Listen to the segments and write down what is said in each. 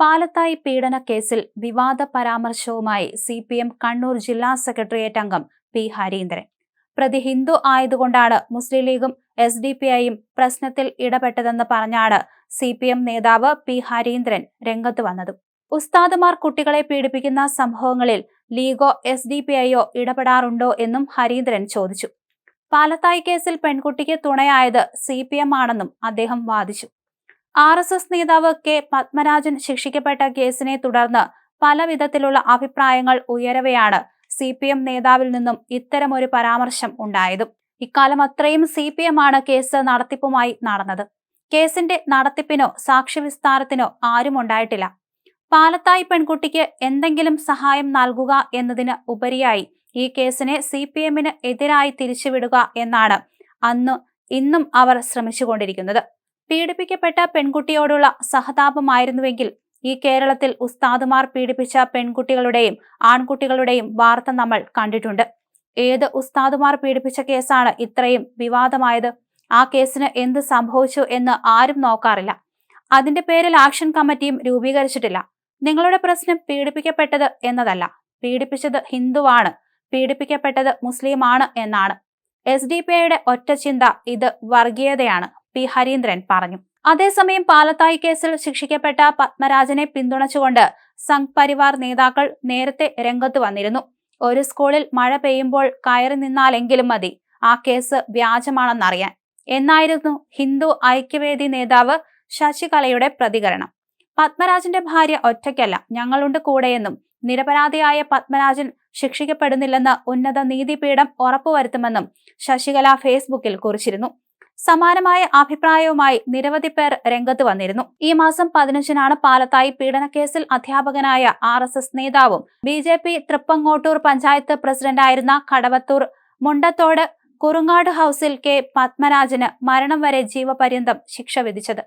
പാലത്തായി പീഡന കേസിൽ വിവാദ പരാമർശവുമായി സി പി എം കണ്ണൂർ ജില്ലാ സെക്രട്ടേറിയറ്റ് അംഗം പി ഹരീന്ദ്രൻ. പ്രതി ഹിന്ദു ആയതുകൊണ്ടാണ് മുസ്ലിം ലീഗും എസ് ഡി പി ഐയും പ്രശ്നത്തിൽ ഇടപെട്ടതെന്ന് പറഞ്ഞാണ് സി പി എം നേതാവ് പി ഹരീന്ദ്രൻ രംഗത്ത് വന്നത്. ഉസ്താദുമാർ കുട്ടികളെ പീഡിപ്പിക്കുന്ന സംഭവങ്ങളിൽ ലീഗോ എസ് ഡി പി ഐയോ ഇടപെടാറുണ്ടോ എന്നും ഹരീന്ദ്രൻ ചോദിച്ചു. പാലത്തായി കേസിൽ പെൺകുട്ടിക്ക് തുണയായത് സി പി എം ആണെന്നും അദ്ദേഹം വാദിച്ചു. ആർ എസ് എസ് നേതാവ് കെ പത്മരാജൻ ശിക്ഷിക്കപ്പെട്ട കേസിനെ തുടർന്ന് പല വിധത്തിലുള്ള അഭിപ്രായങ്ങൾ ഉയരവെയാണ് സി പി എം നേതാവിൽ നിന്നും ഇത്തരമൊരു പരാമർശം ഉണ്ടായതും. ഇക്കാലം അത്രയും സി പി എം ആണ് കേസ് നടത്തിപ്പുമായി നടന്നത്. കേസിന്റെ നടത്തിപ്പിനോ സാക്ഷ്യവിസ്താരത്തിനോ ആരും ഉണ്ടായിട്ടില്ല. പാലത്തായി പെൺകുട്ടിക്ക് എന്തെങ്കിലും സഹായം നൽകുക എന്നതിന് ഉപരിയായി ഈ കേസിനെ സി പി എമ്മിന് എതിരായി തിരിച്ചുവിടുക എന്നാണ് അന്ന് ഇന്നും അവർ ശ്രമിച്ചുകൊണ്ടിരിക്കുന്നത്. പീഡിപ്പിക്കപ്പെട്ട പെൺകുട്ടിയോടുള്ള സഹതാപമായിരുന്നുവെങ്കിൽ ഈ കേരളത്തിൽ ഉസ്താദുമാർ പീഡിപ്പിച്ച പെൺകുട്ടികളുടെയും ആൺകുട്ടികളുടെയും വാർത്ത നമ്മൾ കണ്ടിട്ടുണ്ട്. ഏത് ഉസ്താദുമാർ പീഡിപ്പിച്ച കേസാണ് ഇത്രയും വിവാദമായത്? ആ കേസിന് എന്ത് സംഭവിച്ചു എന്ന് ആരും നോക്കാറില്ല. അതിന്റെ പേരിൽ ആക്ഷൻ കമ്മിറ്റിയും രൂപീകരിച്ചിട്ടില്ല. നിങ്ങളുടെ പ്രശ്നം പീഡിപ്പിക്കപ്പെട്ടത് എന്നതല്ല. പീഡിപ്പിച്ചത് ഹിന്ദുവാണ്. പീഡിപ്പിക്കപ്പെട്ടത് മുസ്ലിമാണ് എന്നാണ്. എസ് ഡി പി ഐയുടെ ഒറ്റ ചിന്ത ഇത് വർഗീയതയാണ്. പി. ഹരീന്ദ്രൻ പറഞ്ഞു. അതേസമയം പാലത്തായി കേസിൽ ശിക്ഷിക്കപ്പെട്ട പത്മരാജനെ പിന്തുണച്ചുകൊണ്ട് സംഘ് പരിവാർ നേതാക്കൾ നേരത്തെ രംഗത്ത് വന്നിരുന്നു. ഒരു സ്കൂളിൽ മഴ പെയ്യുമ്പോൾ കയറി നിന്നാലെങ്കിലും മതി. ആ കേസ് വ്യാജമാണെന്നറിയാൻ. എന്നായിരുന്നു ഹിന്ദു ഐക്യവേദി നേതാവ് ശശികലയുടെ പ്രതികരണം. പത്മരാജന്റെ ഭാര്യ ഒറ്റയ്ക്കല്ല. ഞങ്ങളുണ്ട് കൂടെയെന്നും നിരപരാധിയായ പത്മരാജൻ ശിക്ഷിക്കപ്പെടുന്നില്ലെന്ന് ഉന്നത നീതിപീഠം ഉറപ്പുവരുത്തുമെന്നും ശശികല ഫേസ്ബുക്കിൽ കുറിച്ചിരുന്നു. സമാനമായ അഭിപ്രായവുമായി നിരവധി പേർ രംഗത്ത് വന്നിരുന്നു. ഈ മാസം പതിനഞ്ചിനാണ് പാലത്തായി പീഡനക്കേസിൽ അധ്യാപകനായ ആർ എസ് എസ് നേതാവും B J P Thrippangottur panchayat പ്രസിഡന്റായിരുന്ന കടവത്തൂർ മുണ്ടത്തോട് കുറുങ്ങാട് ഹൌസിൽ കെ പത്മരാജന് മരണം വരെ ജീവപര്യന്തം ശിക്ഷ വിധിച്ചത്.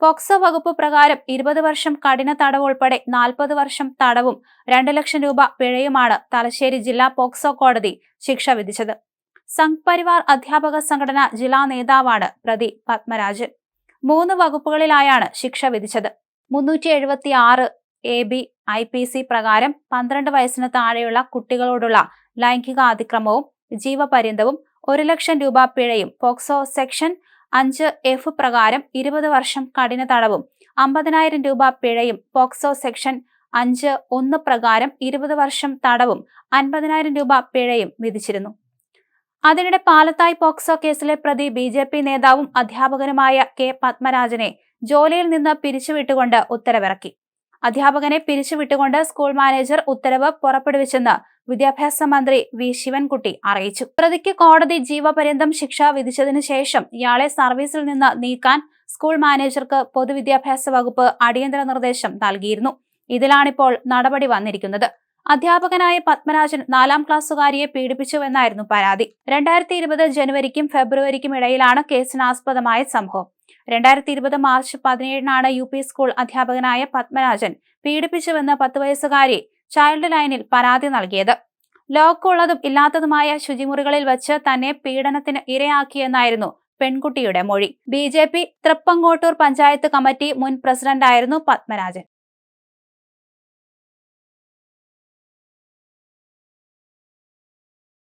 പോക്സോ വകുപ്പ് പ്രകാരം ഇരുപത് വർഷം കഠിന തടവ് ഉൾപ്പെടെ നാൽപ്പത് വർഷം തടവും രണ്ടു ലക്ഷം രൂപ പിഴയുമാണ് തലശ്ശേരി ജില്ലാ പോക്സോ കോടതി ശിക്ഷ വിധിച്ചത്. സംഘ് പരിവാർ അധ്യാപക സംഘടന ജില്ലാ നേതാവാണ് പ്രതി പത്മരാജൻ. മൂന്ന് വകുപ്പുകളിലായാണ് ശിക്ഷ വിധിച്ചത്. മുന്നൂറ്റി എഴുപത്തി ആറ് A B I P C പ്രകാരം പന്ത്രണ്ട് വയസ്സിന് താഴെയുള്ള കുട്ടികളോടുള്ള ലൈംഗിക അതിക്രമവും ജീവപര്യന്തവും ഒരു ലക്ഷം രൂപ പിഴയും പോക്സോ സെക്ഷൻ അഞ്ച് എഫ് പ്രകാരം ഇരുപത് വർഷം കഠിന തടവും അമ്പതിനായിരം രൂപ പിഴയും പോക്സോ സെക്ഷൻ അഞ്ച് ഒന്ന് പ്രകാരം ഇരുപത് വർഷം തടവും അൻപതിനായിരം രൂപ പിഴയും വിധിച്ചിരുന്നു. അതിനിടെ പാലത്തായി പോക്സോ കേസിലെ പ്രതി ബി ജെ പി നേതാവും അധ്യാപകനുമായ കെ പത്മരാജനെ ജോലിയിൽ നിന്ന് പിരിച്ചുവിട്ടുകൊണ്ട് ഉത്തരവിറക്കി. അധ്യാപകനെ പിരിച്ചുവിട്ടുകൊണ്ട് സ്കൂൾ മാനേജർ ഉത്തരവ് പുറപ്പെടുവിച്ചെന്ന് വിദ്യാഭ്യാസ മന്ത്രി വി ശിവൻകുട്ടി അറിയിച്ചു. പ്രതിക്ക് കോടതി ജീവപര്യന്തം ശിക്ഷ വിധിച്ചതിനു ശേഷം ഇയാളെ സർവീസിൽ നിന്ന് നീക്കാൻ സ്കൂൾ മാനേജർക്ക് പൊതുവിദ്യാഭ്യാസ വകുപ്പ് അടിയന്തര നിർദ്ദേശം നൽകിയിരുന്നു. ഇതിലാണിപ്പോൾ നടപടി വന്നിരിക്കുന്നത്. അധ്യാപകനായ പത്മരാജൻ നാലാം ക്ലാസ്സുകാരിയെ പീഡിപ്പിച്ചുവെന്നായിരുന്നു പരാതി. രണ്ടായിരത്തി ഇരുപത് ജനുവരിക്കും ഫെബ്രുവരിക്കും ഇടയിലാണ് കേസിനാസ്പദമായ സംഭവം. രണ്ടായിരത്തി ഇരുപത് മാർച്ച് പതിനേഴിനാണ് യു പി സ്കൂൾ അധ്യാപകനായ പത്മരാജൻ പീഡിപ്പിച്ചുവെന്ന് പത്ത് വയസ്സുകാരി ചൈൽഡ് ലൈനിൽ പരാതി നൽകിയത്. ലോക്കുള്ളതും ഇല്ലാത്തതുമായ ശുചിമുറികളിൽ വച്ച് തന്നെ പീഡനത്തിന് ഇരയാക്കിയെന്നായിരുന്നു പെൺകുട്ടിയുടെ മൊഴി. B J P Thrippangottur panchayat committee മുൻ പ്രസിഡന്റായിരുന്നു പത്മരാജൻ